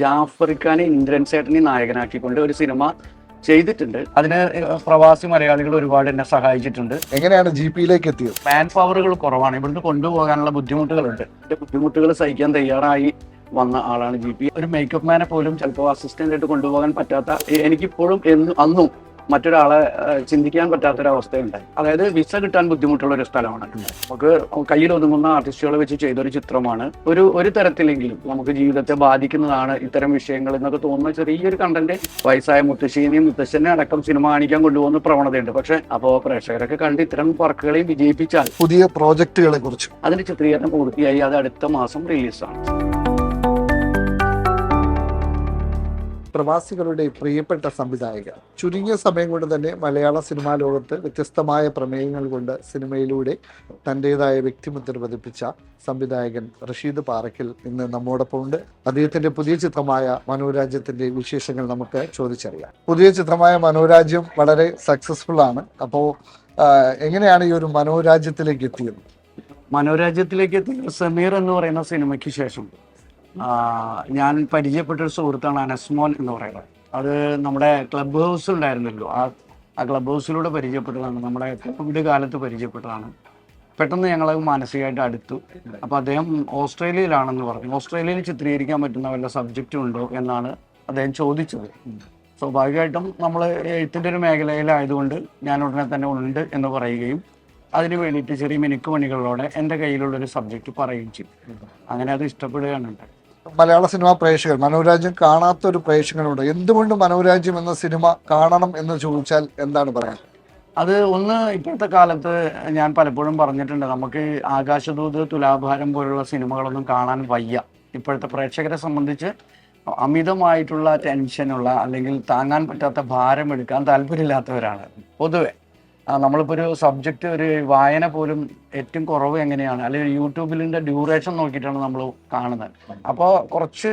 ജാഫറിഖാനെ ഇന്ദ്രൻ സേട്ടനെ നായകനാക്കിക്കൊണ്ട് ഒരു സിനിമ ചെയ്തിട്ടുണ്ട്. അതിന് പ്രവാസി മലയാളികൾ ഒരുപാട് എന്നെ സഹായിച്ചിട്ടുണ്ട്. എങ്ങനെയാണ് ജി പിയിലേക്ക് എത്തിയത്? മാൻ പവറുകൾ കുറവാണ്. ഇവിടുന്ന് കൊണ്ടുപോകാനുള്ള ബുദ്ധിമുട്ടുകളുണ്ട്. എന്റെ ബുദ്ധിമുട്ടുകൾ സഹിക്കാൻ തയ്യാറായി വന്ന ആളാണ് ജി പി. ഒരു മേക്കപ്പ് മാനെ പോലും ചിലപ്പോൾ അസിസ്റ്റന്റ് ആയിട്ട് കൊണ്ടുപോകാൻ പറ്റാത്ത എനിക്കിപ്പോഴും എന്നും അന്നും മറ്റൊരാളെ ചിന്തിക്കാൻ പറ്റാത്തൊരവസ്ഥയുണ്ടായി. അതായത് വിസ കിട്ടാൻ ബുദ്ധിമുട്ടുള്ള ഒരു സ്ഥലമാണ്. നമുക്ക് കയ്യിൽ ഒതുങ്ങുന്ന ആർട്ടിസ്റ്റുകളെ വെച്ച് ചെയ്തൊരു ചിത്രമാണ്. ഒരു ഒരു തരത്തിലെങ്കിലും നമുക്ക് ജീവിതത്തെ ബാധിക്കുന്നതാണ് ഇത്തരം വിഷയങ്ങൾ എന്നൊക്കെ തോന്നുന്ന ചെറിയൊരു കണ്ടന്റ് വയസ്സായ മുത്തശ്ശീനെയും മുത്തശ്ശനെ അടക്കം സിനിമ കാണിക്കാൻ കൊണ്ടുപോകുന്ന പ്രവണതയുണ്ട്. പക്ഷെ അപ്പോൾ പ്രേക്ഷകരൊക്കെ കണ്ട് ഇത്തരം വർക്കുകളെയും വിജയിപ്പിച്ചാൽ പുതിയ പ്രോജക്റ്റുകളെ കുറിച്ച് അതിന്റെ ചിത്രീകരണം പൂർത്തിയായി. അത് അടുത്ത മാസം റിലീസാണ്. പ്രവാസികളുടെ പ്രിയപ്പെട്ട സംവിധായക ചുരുങ്ങിയ സമയം കൊണ്ട് തന്നെ മലയാള സിനിമാ ലോകത്ത് വ്യത്യസ്തമായ പ്രമേയങ്ങൾ കൊണ്ട് സിനിമയിലൂടെ തന്റെതായ വ്യക്തിമുദ്ര പതിപ്പിച്ച സംവിധായകൻ റഷീദ് പാറയ്ക്കൽ ഇന്ന് നമ്മോടൊപ്പം ഉണ്ട്. അദ്ദേഹത്തിന്റെ പുതിയ ചിത്രമായ മനോരാജ്യത്തിന്റെ വിശേഷങ്ങൾ നമുക്ക് ചോദിച്ചറിയാം. പുതിയ ചിത്രമായ മനോരാജ്യം വളരെ സക്സസ്ഫുൾ ആണ്. അപ്പോൾ എങ്ങനെയാണ് ഈ ഒരു മനോരാജ്യത്തിലേക്ക് എത്തിയത്? മനോരാജ്യത്തിലേക്ക് എത്തിയത് സമീർ എന്ന് പറയുന്ന സിനിമയ്ക്ക് ശേഷം. ഞാൻ പരിചയപ്പെട്ട ഒരു സുഹൃത്താണ് അനസ്മോൻ എന്ന് പറയുന്നത്. അത് നമ്മുടെ ക്ലബ് ഹൗസ് ഉണ്ടായിരുന്നല്ലോ. ആ ആ ക്ലബ് ഹൗസിലൂടെ പരിചയപ്പെട്ടതാണ്. നമ്മുടെ കോവിഡ് കാലത്ത് പരിചയപ്പെട്ടതാണ്. പെട്ടെന്ന് ഞങ്ങൾ മാനസികമായിട്ട് അടുത്തു. അപ്പോൾ അദ്ദേഹം ഓസ്ട്രേലിയയിലാണെന്ന് പറഞ്ഞു. ഓസ്ട്രേലിയയിൽ ചിത്രീകരിക്കാൻ പറ്റുന്ന വല്ല സബ്ജക്റ്റും ഉണ്ടോ എന്നാണ് അദ്ദേഹം ചോദിച്ചത്. സ്വാഭാവികമായിട്ടും നമ്മൾ എഴുത്തിന്റെ ഒരു മേഖലയിലായതുകൊണ്ട് ഞാൻ ഉടനെ തന്നെ ഉണ്ട് എന്ന് പറയുകയും അതിന് വേണ്ടിയിട്ട് ചെറിയ മിനുക്ക് പണികളോടെ എന്റെ കയ്യിലുള്ളൊരു സബ്ജക്റ്റ് പറയുകയും ചെയ്തു. അങ്ങനെ അത് ഇഷ്ടപ്പെടുകയാണ്. ഉണ്ടായത്. മലയാള സിനിമാ പ്രേക്ഷകർ മനോരാജ്യം കാണാത്ത ഒരു പ്രേക്ഷകനുണ്ട്. എന്തുകൊണ്ട് മനോരാജ്യം എന്ന സിനിമ കാണണം എന്ന് ചോദിച്ചാൽ എന്താണ് പറയാൻ? അത് ഒന്ന് ഇപ്പോഴത്തെ കാലത്ത് ഞാൻ പലപ്പോഴും പറഞ്ഞിട്ടുണ്ട് നമുക്ക് ആകാശദൂത് തുലാഭാരം പോലുള്ള സിനിമകളൊന്നും കാണാൻ വയ്യ. ഇപ്പോഴത്തെ പ്രേക്ഷകരെ സംബന്ധിച്ച് അമിതമായിട്ടുള്ള ടെൻഷനുള്ള അല്ലെങ്കിൽ താങ്ങാൻ പറ്റാത്ത ഭാരം എടുക്കാൻ താല്പര്യമില്ലാത്തവരാണ് പൊതുവെ. നമ്മളിപ്പോൾ ഒരു സബ്ജക്റ്റ് ഒരു വായന പോലും ഏറ്റവും കുറവ് എങ്ങനെയാണ്? അല്ലെങ്കിൽ യൂട്യൂബിലിന്റെ ഡ്യൂറേഷൻ നോക്കിയിട്ടാണ് നമ്മൾ കാണുന്നത്. അപ്പോൾ കുറച്ച്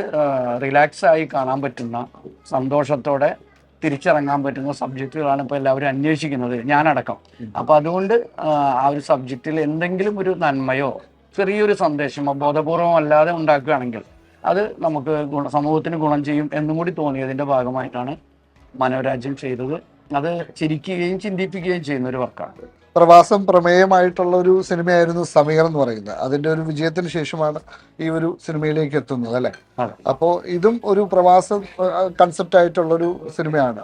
റിലാക്സ് ആയി കാണാൻ പറ്റുന്ന സന്തോഷത്തോടെ തിരിച്ചിറങ്ങാൻ പറ്റുന്ന സബ്ജക്റ്റുകളാണ് ഇപ്പോൾ എല്ലാവരും അന്വേഷിക്കുന്നത് ഞാനടക്കം. അപ്പോൾ അതുകൊണ്ട് ആ, ആ ഒരു സബ്ജക്റ്റിൽ എന്തെങ്കിലും ഒരു നന്മയോ ചെറിയൊരു സന്ദേശമോ ബോധപൂർവം അല്ലാതെ ഉണ്ടാക്കുകയാണെങ്കിൽ അത് നമുക്ക് ഗുണ സമൂഹത്തിന് ഗുണം ചെയ്യും എന്നും കൂടി തോന്നിയതിന്റെ ഭാഗമായിട്ടാണ് മനോരാജ്യം ചെയ്തത്. അത് ചിരിക്കുകയും ചിന്തിപ്പിക്കുകയും ചെയ്യുന്ന ഒരു വർക്കാണ്. പ്രവാസം പ്രമേയമായിട്ടുള്ള ഒരു സിനിമയായിരുന്നു സമീർ എന്ന് പറയുന്നത്. അതിന്റെ ഒരു വിജയത്തിന് ശേഷമാണ് ഈ ഒരു സിനിമയിലേക്ക് എത്തുന്നത് അല്ലെ. അപ്പോ ഇതും ഒരു പ്രവാസ കൺസെപ്റ്റ് ആയിട്ടുള്ള ഒരു സിനിമയാണ്.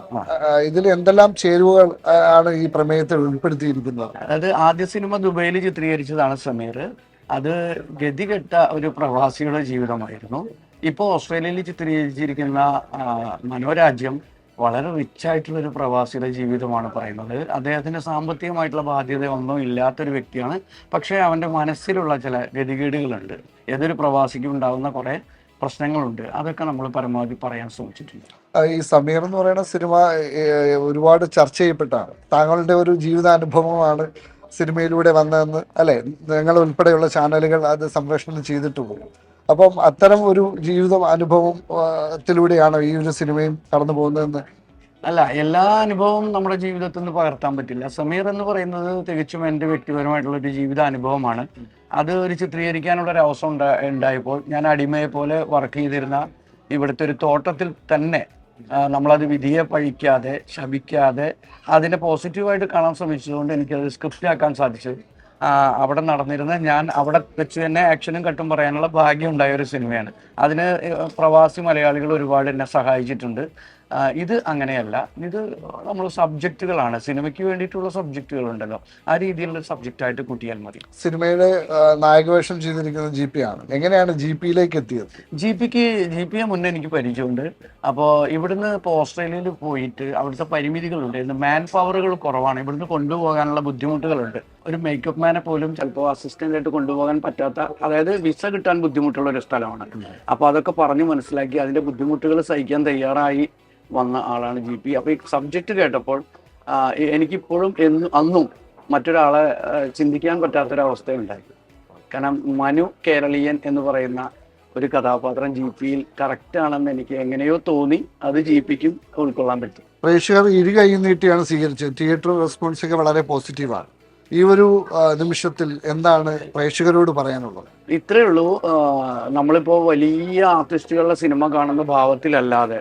ഇതിൽ എന്തെല്ലാം ചേരുവകൾ ആണ് ഈ പ്രമേയത്തിൽ ഉൾപ്പെടുത്തിയിരിക്കുന്നത്? അതായത് ആദ്യ സിനിമ ദുബൈയിൽ ചിത്രീകരിച്ചതാണ് സമീർ. അത് ഗതികെട്ട ഒരു പ്രവാസിയുടെ ജീവിതമായിരുന്നു. ഇപ്പോൾ ഓസ്ട്രേലിയയിൽ ചിത്രീകരിച്ചിരിക്കുന്ന മനോരാജ്യം വളരെ റിച്ച് ആയിട്ടുള്ള ഒരു പ്രവാസിയുടെ ജീവിതമാണ് പറയുന്നത്. അദ്ദേഹത്തിന് സാമ്പത്തികമായിട്ടുള്ള ബാധ്യത ഒന്നും ഇല്ലാത്തൊരു വ്യക്തിയാണ്. പക്ഷേ അവന്റെ മനസ്സിലുള്ള ചില ഗതികേടുകളുണ്ട്. ഏതൊരു പ്രവാസിക്കും ഉണ്ടാകുന്ന കുറേ പ്രശ്നങ്ങളുണ്ട്. അതൊക്കെ നമ്മൾ പരമാവധി പറയാൻ ശ്രമിച്ചിട്ടുണ്ട്. ഈ സമീർ എന്ന് പറയുന്ന സിനിമ ഒരുപാട് ചർച്ച ചെയ്യപ്പെട്ടാണ്. താങ്കളുടെ ഒരു ജീവിതാനുഭവമാണ് സിനിമയിലൂടെ വന്നതെന്ന് അല്ലെ? നിങ്ങൾ ഉൾപ്പെടെയുള്ള ചാനലുകൾ അത് സംപ്രേഷണം ചെയ്തിട്ടുള്ളൂ. അപ്പം അത്തരം ഒരു ജീവിത അനുഭവത്തിലൂടെയാണ് ഈ ഒരു സിനിമയും കടന്നു പോകുന്നതെന്ന്? അല്ല എല്ലാ അനുഭവവും നമ്മുടെ ജീവിതത്തിൽ നിന്ന് പകർത്താൻ പറ്റില്ല. സമീർ എന്ന് പറയുന്നത് തികച്ചും എന്റെ വ്യക്തിപരമായിട്ടുള്ള ഒരു ജീവിത അനുഭവമാണ് അത് ഒരു ചിത്രീകരിക്കാനുള്ള ഒരു അവസരം ഉണ്ടാ ഉണ്ടായപ്പോൾ ഞാൻ അടിമയെ പോലെ വർക്ക് ചെയ്തിരുന്ന ഇവിടുത്തെ ഒരു തോട്ടത്തിൽ തന്നെ നമ്മളത് വിധിയെ പഴിക്കാതെ ശപിക്കാതെ അതിനെ പോസിറ്റീവായിട്ട് കാണാൻ ശ്രമിച്ചതുകൊണ്ട് എനിക്കത് സ്ക്രിപ്റ്റ് ആക്കാൻ സാധിച്ചു. അവിടെ നടന്നിരുന്ന. ഞാൻ അവിടെ വെച്ച് തന്നെ ആക്ഷനും കട്ടും പറയാനുള്ള ഭാഗ്യം ഉണ്ടായ ഒരു സിനിമയാണ്. അതിന് പ്രവാസി മലയാളികൾ ഒരുപാട് എന്നെ സഹായിച്ചിട്ടുണ്ട്. ഇത് അങ്ങനെയല്ല. ഇത് നമ്മൾ സബ്ജക്റ്റുകളാണ്. സിനിമയ്ക്ക് വേണ്ടിയിട്ടുള്ള സബ്ജക്റ്റുകൾ ഉണ്ടല്ലോ ആ രീതിയിലുള്ള സബ്ജക്റ്റ് ആയിട്ട് കൂട്ടിയാൽ മതി. സിനിമയുടെ നായകവേഷം ചെയ്തിരിക്കുന്നത് ജി പി ആണ്. എങ്ങനെയാണ് ജി പിയിലേക്ക് എത്തിയത്? ജി പിക്ക് ജി പിയെ മുന്നേ എനിക്ക് പരിചയമുണ്ട്. അപ്പോൾ ഇവിടുന്ന് ഇപ്പോൾ ഓസ്ട്രേലിയയിൽ പോയിട്ട് അവിടുത്തെ പരിമിതികളുണ്ട്. മാൻ പവറുകൾ കുറവാണ്. ഇവിടുന്ന് കൊണ്ടുപോകാനുള്ള ബുദ്ധിമുട്ടുകളുണ്ട്. ഒരു മേക്കപ്പ് മാനെ പോലും ചിലപ്പോൾ അസിസ്റ്റന്റ് ആയിട്ട് കൊണ്ടുപോകാൻ പറ്റാത്ത അതായത് വിസ കിട്ടാൻ ബുദ്ധിമുട്ടുള്ള ഒരു സ്ഥലമാണ്. അപ്പോൾ അതൊക്കെ പറഞ്ഞു മനസ്സിലാക്കി അതിന്റെ ബുദ്ധിമുട്ടുകൾ സഹിക്കാൻ തയ്യാറായി. വന്ന ആളാണ് ജി പി. അപ്പോൾ ഈ സബ്ജക്റ്റ് കേട്ടപ്പോൾ എനിക്കിപ്പോഴും എന്നും അന്നും മറ്റൊരാളെ ചിന്തിക്കാൻ പറ്റാത്തൊരവസ്ഥ ഉണ്ടായി കാരണം മനു കേരളീയൻ എന്ന് പറയുന്ന ഒരു കഥാപാത്രം ജി പിയിൽ കറക്റ്റ് ആണെന്ന് എനിക്ക് എങ്ങനെയോ തോന്നി അത് ജി പിക്കും ഉൾക്കൊള്ളാൻ പറ്റും. പ്രേക്ഷകർ ഇരു കൈ നീട്ടിയാണ് സ്വീകരിച്ചത്. തിയേറ്റർ റെസ്പോൺസ് ഒക്കെ വളരെ പോസിറ്റീവാണ്. ഈ ഒരു നിമിഷത്തിൽ എന്താണ് പ്രേക്ഷകരോട് പറയാനുള്ളത്? ഇത്രയേ ഉള്ളൂ. നമ്മളിപ്പോ വലിയ ആർട്ടിസ്റ്റുകളുടെ സിനിമ കാണുന്ന ഭാവത്തിലല്ലാതെ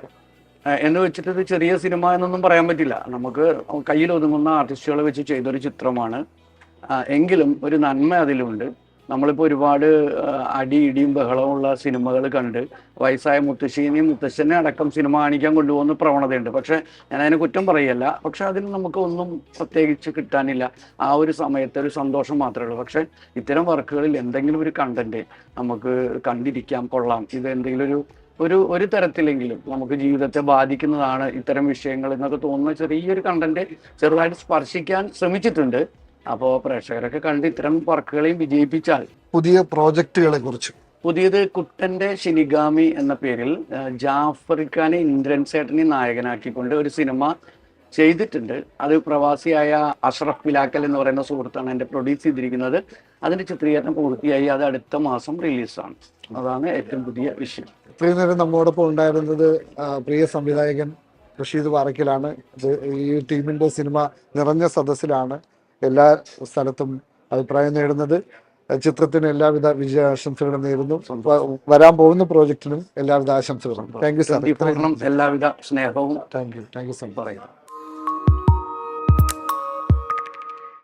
എന്ന് വെച്ചിട്ട് ചെറിയ സിനിമ എന്നൊന്നും പറയാൻ പറ്റില്ല. നമുക്ക് കയ്യിൽ ഒതുങ്ങുന്ന ആർട്ടിസ്റ്റുകളെ വെച്ച് ചെയ്തൊരു ചിത്രമാണ്. എങ്കിലും ഒരു നന്മ അതിലുണ്ട്. നമ്മളിപ്പോൾ ഒരുപാട് അടി ഇടിയും ബഹളമുള്ള സിനിമകൾ കണ്ട് വയസ്സായ മുത്തശ്ശീനെയും മുത്തശ്ശനെ അടക്കം സിനിമ കാണിക്കാൻ കൊണ്ടുപോകുന്ന പ്രവണതയുണ്ട്. പക്ഷേ ഞാൻ അതിനെ കുറ്റം പറയല്ല. പക്ഷെ അതിൽ നമുക്ക് ഒന്നും പ്രത്യേകിച്ച് കിട്ടാനില്ല. ആ ഒരു സമയത്ത് ഒരു സന്തോഷം മാത്രമേ ഉള്ളൂ. പക്ഷേ ഇത്തരം വർക്കുകളിൽ എന്തെങ്കിലും ഒരു കണ്ടന്റ് നമുക്ക് കണ്ടിരിക്കാം കൊള്ളാം. ഇത് എന്തെങ്കിലും ഒരു ഒരു ഒരു തരത്തിലെങ്കിലും നമുക്ക് ജീവിതത്തെ ബാധിക്കുന്നതാണ് ഇത്തരം വിഷയങ്ങൾ എന്നൊക്കെ തോന്നുന്ന ചെറിയൊരു കണ്ടന്റ് ചെറുതായിട്ട് സ്പർശിക്കാൻ ശ്രമിച്ചിട്ടുണ്ട്. അപ്പോൾ പ്രേക്ഷകരൊക്കെ കണ്ട് ഇത്തരം വർക്കുകളെയും വിജയിപ്പിച്ചാൽ. പുതിയ പ്രോജക്റ്റുകളെ കുറിച്ച്. പുതിയത് കുട്ടന്റെ ശിനിഗാമി എന്ന പേരിൽ ജാഫറിക്കാനെ ജാഫർ ഖാനെ ഇന്ദ്രൻ സേട്ടനെ നായകനാക്കിക്കൊണ്ട് ഒരു സിനിമ ചെയ്തിട്ടുണ്ട്. അത് പ്രവാസിയായ അഷ്റഫ് ബിലാക്കൽ എന്ന് പറയുന്ന സുഹൃത്താണ് എന്റെ പ്രൊഡ്യൂസ് ചെയ്തിരിക്കുന്നത്. അതിന്റെ ചിത്രീകരണം പൂർത്തിയായി. അത് അടുത്ത മാസം റിലീസാണ് അതാണ് ഏറ്റവും പുതിയ വിഷയം. ഇത്രയും നേരം നമ്മോടൊപ്പം ഉണ്ടായിരുന്നത് പ്രിയ സംവിധായകൻ റഷീദ് വാറക്കിലാണ് ഈ ടീമിന്റെ സിനിമ നിറഞ്ഞ സദസ്സിലാണ് എല്ലാ സ്ഥലത്തും അഭിപ്രായം നേടുന്നത്. ചിത്രത്തിന് എല്ലാവിധ വിജയാശംസകളും നേരുന്നു. വരാൻ പോകുന്ന പ്രോജക്റ്റിനും എല്ലാവിധ ആശംസകളും. Thank you sir. എല്ലാവിധ സ്നേഹവും thank you. Thank you sir. പറയുന്നു.